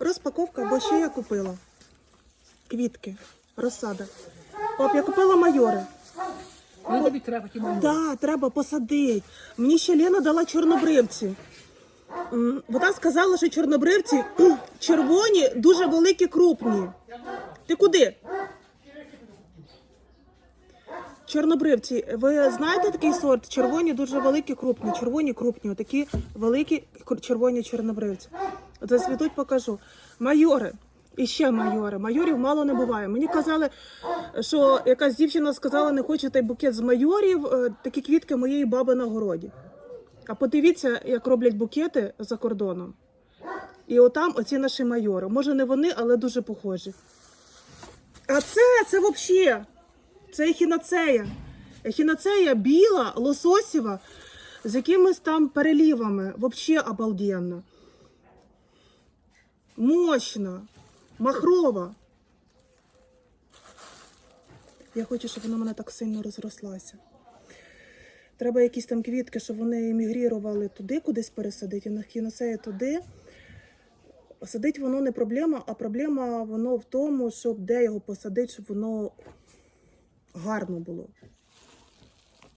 Розпаковка, бо ще я купила. Квітки, розсада. Пап, я купила майори. Ну тобі треба ті мамі. Да, треба посадити. Мені ще Лена дала чорнобривці. М, Вона сказала, що чорнобривці кхм, червоні, дуже великі, крупні. Ти куди? Чорнобривці, ви знаєте такий сорт? Червоні, дуже великі, крупні. Червоні, крупні, отакі великі кр- червоні чорнобривці. Засвітуть, покажу. Майори. І ще майори. Майорів мало не буває. Мені казали, що якась дівчина сказала, не хочете букет з майорів, е, такі квітки моєї баби на городі. А подивіться, як роблять букети за кордоном. І отам оці наші майори. Може, не вони, але дуже похожі. А це, це взагалі, це ехінацея. Ехінацея біла, лососєва, з якимись там перелівами. Взагалі обалденно. Мощна, махрова. Я хочу, щоб вона мене так сильно розрослася. Треба якісь там квітки, щоб вони емігрірували туди, кудись пересадити, на хіносеї туди. Садить воно не проблема, а проблема воно в тому, щоб де його посадити, щоб воно гарно було.